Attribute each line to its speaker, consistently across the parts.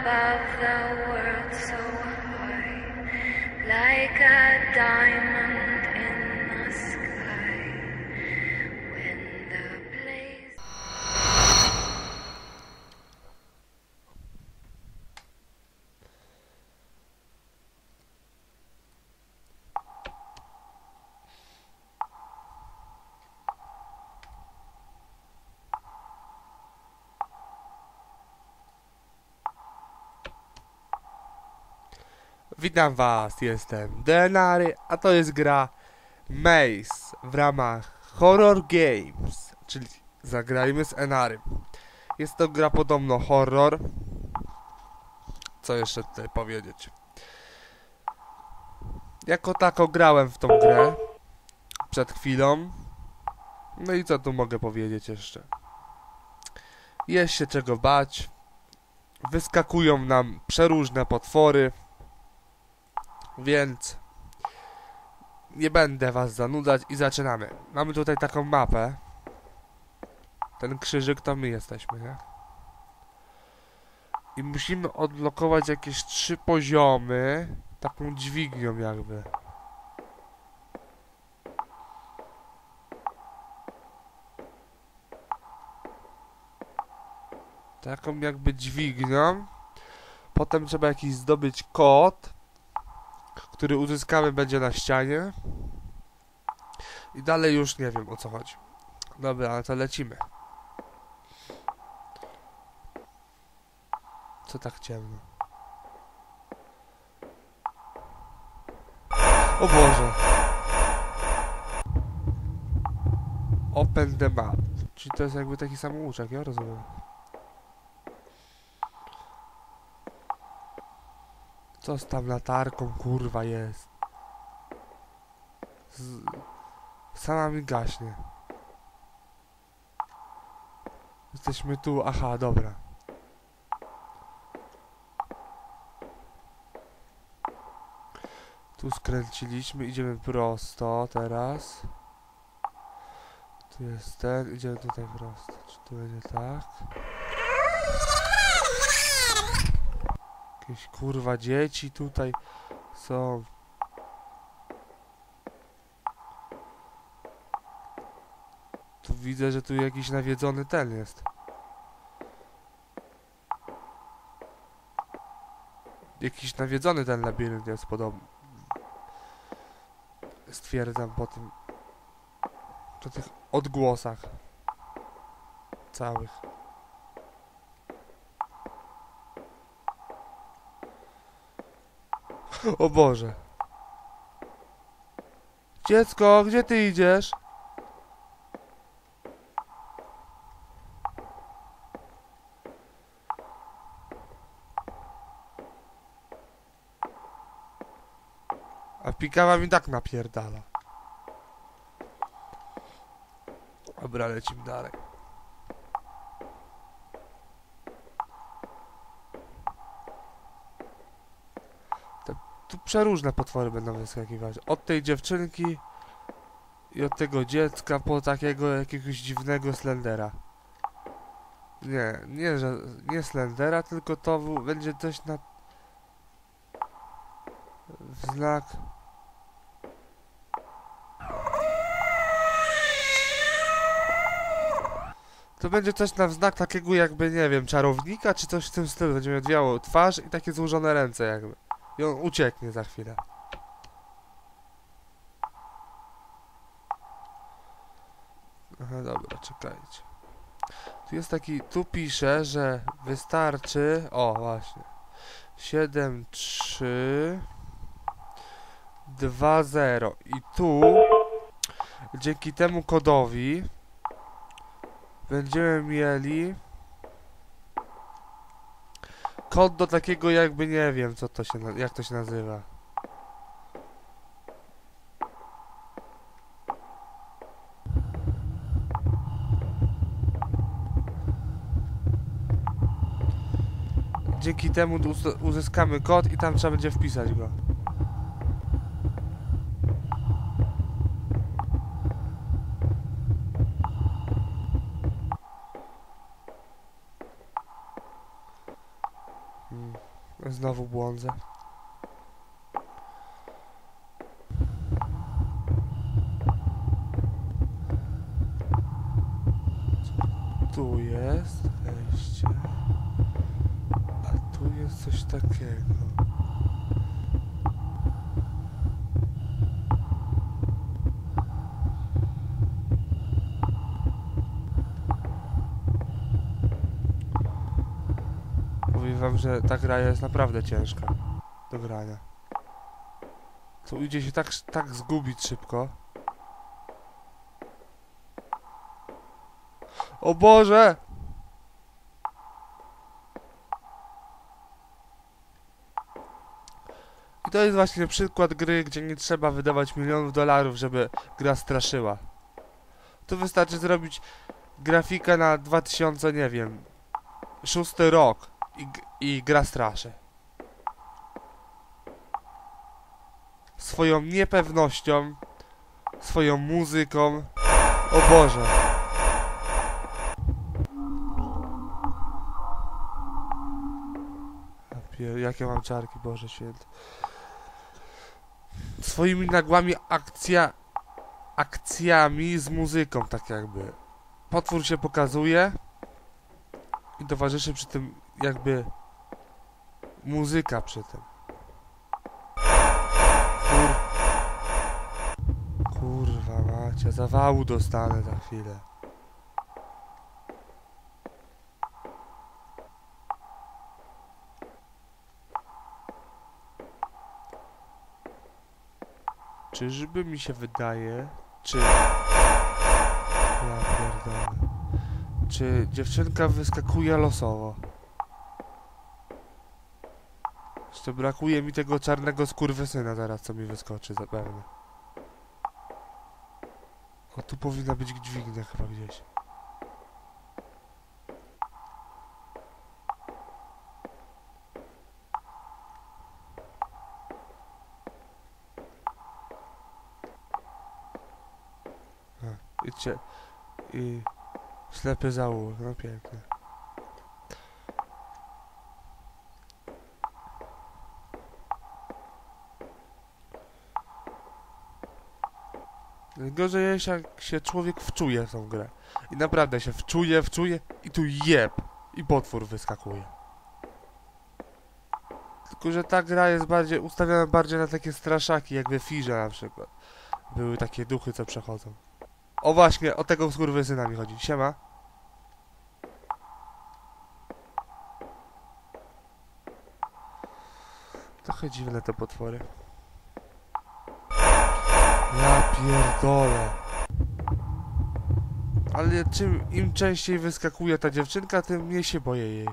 Speaker 1: above the world so high, like a diamond
Speaker 2: Witam was, jestem Denary, a to jest gra Maze w ramach Horror Games, czyli zagrajmy z Enarym. Jest to gra podobno horror. Co jeszcze tutaj powiedzieć? Jako tako grałem w tą grę przed chwilą. No i co tu mogę powiedzieć jeszcze? Jest się czego bać. Wyskakują nam przeróżne potwory. Więc nie będę was zanudzać i zaczynamy. Mamy tutaj taką mapę. Ten krzyżyk to my jesteśmy, nie? I musimy odblokować jakieś trzy poziomy. Taką dźwignią jakby. Taką jakby dźwignią. Potem trzeba jakiś zdobyć kod który uzyskamy będzie na ścianie. I dalej już nie wiem o co chodzi. Dobra, to lecimy. Co tak ciemno? O Boże. Open the map. Czyli to jest jakby taki samouczek, ja rozumiem. Co z tam latarką, kurwa, jest? Z... Sama mi gaśnie. Jesteśmy tu, aha, dobra. Tu skręciliśmy, idziemy prosto teraz. Tu jest ten, idziemy tutaj prosto. Czy tu będzie tak? Jakieś kurwa dzieci tutaj są. Tu widzę, że tu jakiś nawiedzony ten jest. Jakiś nawiedzony ten labirynt jest podobny. Stwierdzam po tym. Po tych odgłosach. Całych. O Boże. Dziecko, gdzie ty idziesz? A pikawa mi tak napierdala. Dobra, lecimy dalej. tu przeróżne potwory będą wyskakiwać. Od tej dziewczynki i od tego dziecka po takiego jakiegoś dziwnego Slendera. Nie, nie, że nie Slendera, tylko to będzie coś na w znak To będzie coś na wznak takiego jakby, nie wiem, czarownika, czy coś w tym stylu. Będzie miał twarz i takie złożone ręce jakby. I on ucieknie za chwilę. Aha, dobra, czekajcie. Tu jest taki, tu pisze, że wystarczy, o właśnie, 7, 3, 2, 0 i tu dzięki temu kodowi będziemy mieli kod do takiego jakby nie wiem co to się jak to się nazywa. Dzięki temu uz- uzyskamy kod i tam trzeba będzie wpisać go. Znowu błądzę. Tu jest wejście. A tu jest coś takiego. Powiem wam, że ta gra jest naprawdę ciężka do grania. Tu idzie się tak, tak zgubić szybko. O Boże! I to jest właśnie przykład gry, gdzie nie trzeba wydawać milionów dolarów, żeby gra straszyła. Tu wystarczy zrobić grafikę na 2000, nie wiem, szósty rok i, i gra straszy. Swoją niepewnością, swoją muzyką. O Boże. Jakie mam czarki, Boże święty. Swoimi nagłymi akcja, akcjami z muzyką, tak jakby. Potwór się pokazuje i towarzyszy przy tym jakby muzyka przy tym. Kur... Kurwa macie, zawału dostanę za chwilę. Czyżby mi się wydaje, czy... Ja pierdolę. Czy dziewczynka wyskakuje losowo? Jeszcze brakuje mi tego czarnego skurwysyna zaraz, co mi wyskoczy zapewne. O, tu powinna być dźwignia chyba gdzieś. Idźcie. I... Ślepy zaułek, no pięknie. Gorzej jest jak się człowiek wczuje w tą grę. I naprawdę się wczuje, wczuje i tu jeb. I potwór wyskakuje. Tylko, że ta gra jest bardziej ustawiona bardziej na takie straszaki, jak we Firze na przykład. Były takie duchy, co przechodzą. O właśnie, o tego skurwysyna mi chodzi. Siema. Trochę dziwne te potwory. Ja pierdolę. Ale czym im częściej wyskakuje ta dziewczynka, tym mniej się boję jej.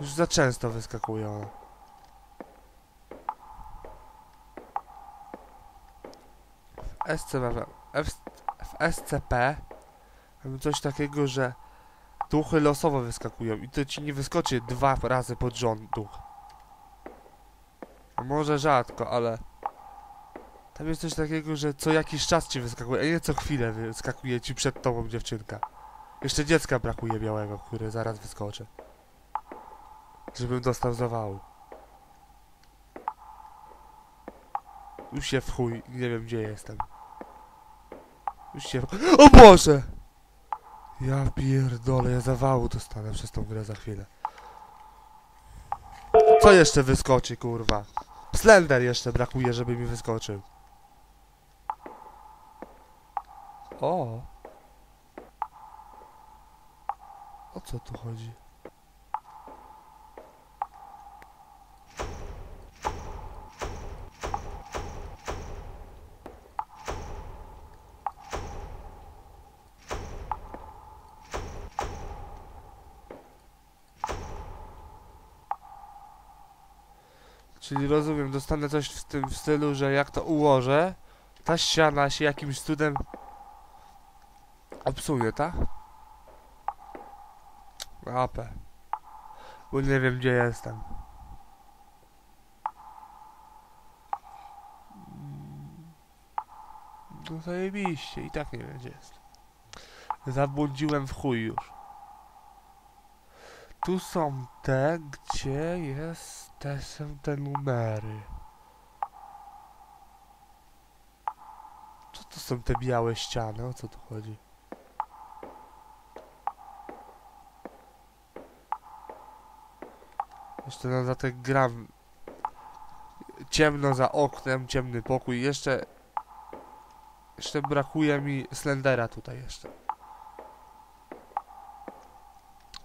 Speaker 2: Już za często wyskakuje ona. W SC mamy, w, SCP mamy coś takiego, że duchy losowo wyskakują i to ci nie wyskoczy dwa razy pod rząd duch. Może rzadko, ale tam jest coś takiego, że co jakiś czas ci wyskakuje, a nie co chwilę wyskakuje ci przed tobą dziewczynka. Jeszcze dziecka brakuje białego, który zaraz wyskoczy. Żebym dostał zawału. Już się w chuj, nie wiem gdzie jestem. Już się w... O Boże! Ja pierdolę, ja zawału dostanę przez tą grę za chwilę. Co jeszcze wyskoczy, kurwa? Slender jeszcze brakuje, żeby mi wyskoczył. O! O co tu chodzi? Czyli rozumiem, dostanę coś w tym stylu, że jak to ułożę, ta ściana się jakimś cudem obsuje, tak? Apę. Bo nie wiem gdzie jestem. Mm. No zajebiście, i tak nie wiem gdzie jest. Zabłądziłem w chuj już. tu są te, gdzie jest, te są te numery. Co to są te białe ściany? O co tu chodzi? Jeszcze na dodatek gram ciemno za oknem, ciemny pokój. Jeszcze jeszcze brakuje mi Slendera tutaj jeszcze.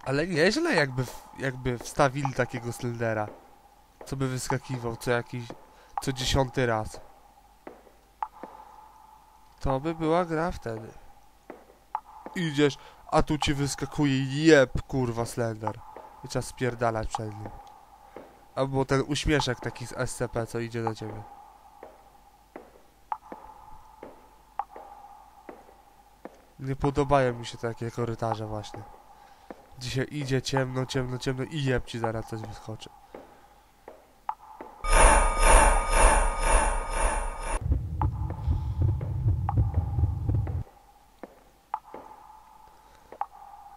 Speaker 2: Ale nieźle jakby, jakby wstawili takiego Slendera. Co by wyskakiwał co jakiś, co dziesiąty raz. To by była gra wtedy. Idziesz, a tu ci wyskakuje jeb, kurwa, Slender. I trzeba spierdalać przed nim. Albo ten uśmieszek taki z SCP, co idzie do ciebie. Nie podobają mi się takie korytarze właśnie. Dzisiaj idzie ciemno, ciemno, ciemno i jeb ci zaraz coś wyskoczy.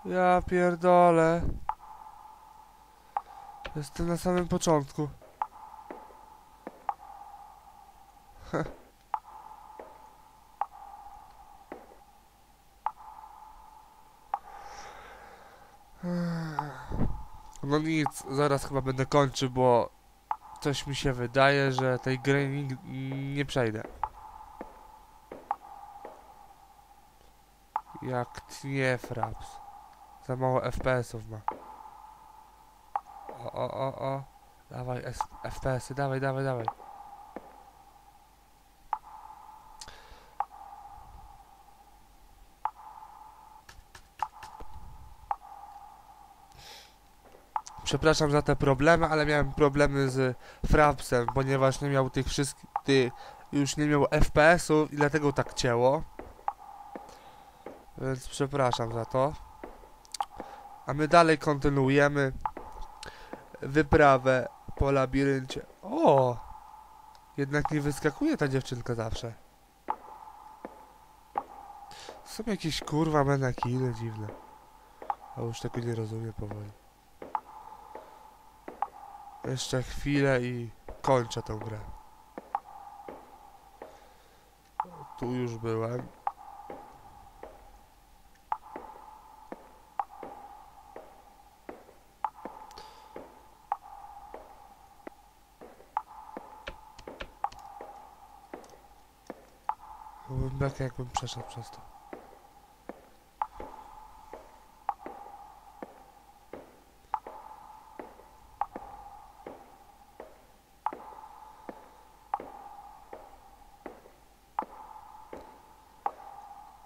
Speaker 2: Ja pierdolę. Jestem na samym początku. No nic, zaraz chyba będę kończył, bo coś mi się wydaje, że tej gry nie przejdę. Jak tnie fraps. Za mało FPS-ów ma. O, o, o, o. Dawaj, FPS-y, dawaj, dawaj, dawaj. Przepraszam za te problemy, ale miałem problemy z Frapsem, ponieważ nie miał tych wszystkich, ty, już nie miał FPS-ów i dlatego tak cięło. Więc przepraszam za to. A my dalej kontynuujemy wyprawę po labiryncie. O! Jednak nie wyskakuje ta dziewczynka zawsze. Są jakieś kurwa menakiny dziwne. A już tego nie rozumiem powoli. Jeszcze chwilę i kończę tę grę. Tu już byłem. Tak jakbym przeszedł przez to.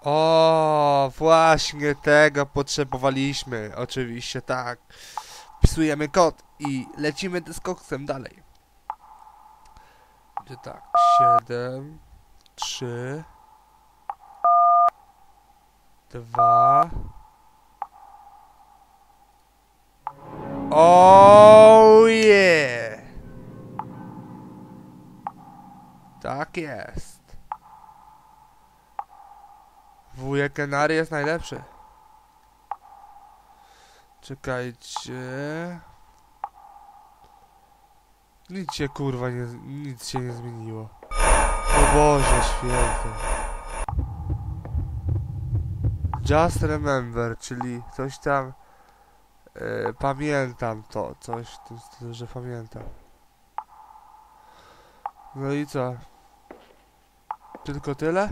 Speaker 2: O, właśnie tego potrzebowaliśmy. Oczywiście tak. Wpisujemy kod i lecimy dyskoksem dalej. Będzie tak, 7, 3, 2. Oh yeah! Tak jest. Wujek Kenary jest najlepszy. Czekajcie. Nic się kurwa nie, nic się nie zmieniło. O Boże święty. Just remember, czyli coś tam e, pamiętam to, coś stylu, że pamiętam. No i co? Tylko tyle?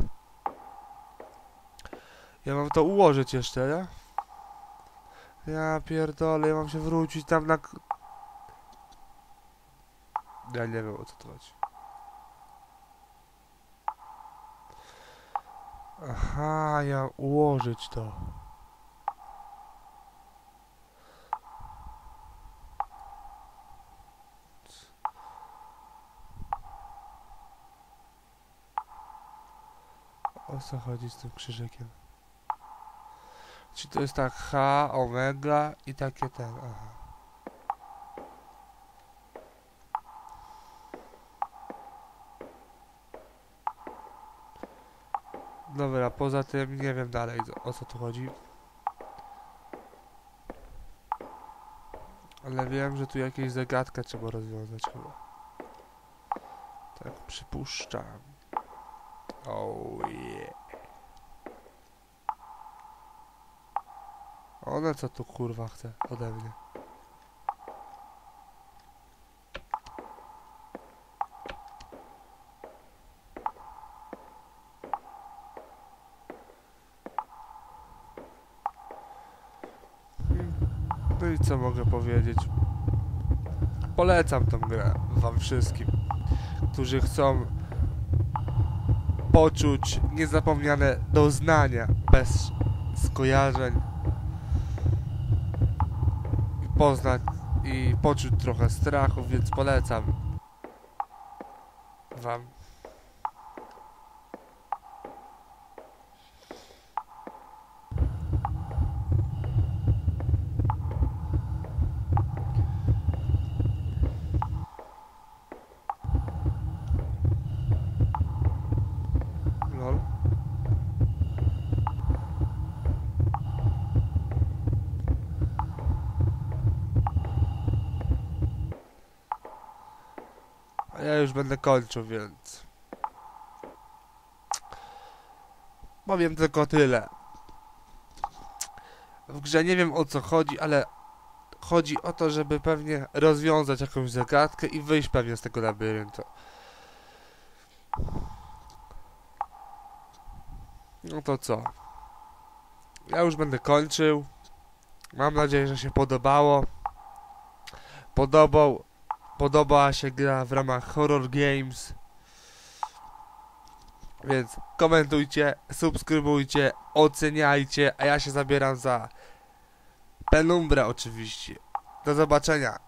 Speaker 2: Ja mam to ułożyć jeszcze, nie? Ja pierdolę, ja mam się wrócić tam na... Ja nie wiem o co to chodzi. Aha, ja ułożyć to. O co chodzi z tym krzyżykiem? Czy to jest tak H, omega i takie ten, aha. Dobra, poza tym nie wiem dalej o co tu chodzi. Ale wiem, że tu jakieś zagadkę trzeba rozwiązać chyba. Tak przypuszczam. Oh yeah. Ona co tu kurwa chce ode mnie? No i co mogę powiedzieć? Polecam tą grę wam wszystkim, którzy chcą poczuć niezapomniane doznania bez skojarzeń poznać i poczuć trochę strachu, więc polecam wam. A ja już będę kończył, więc... Powiem tylko tyle. W grze nie wiem o co chodzi, ale chodzi o to, żeby pewnie rozwiązać jakąś zagadkę i wyjść pewnie z tego labiryntu. No to co? Ja już będę kończył. Mam nadzieję, że się podobało. Podobał, podobała się gra w ramach Horror Games. Więc komentujcie, subskrybujcie, oceniajcie, a ja się zabieram za Penumbrę oczywiście. Do zobaczenia.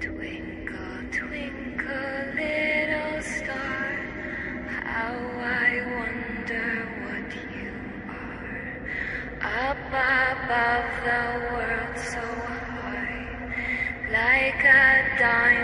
Speaker 1: Twinkle, twinkle, design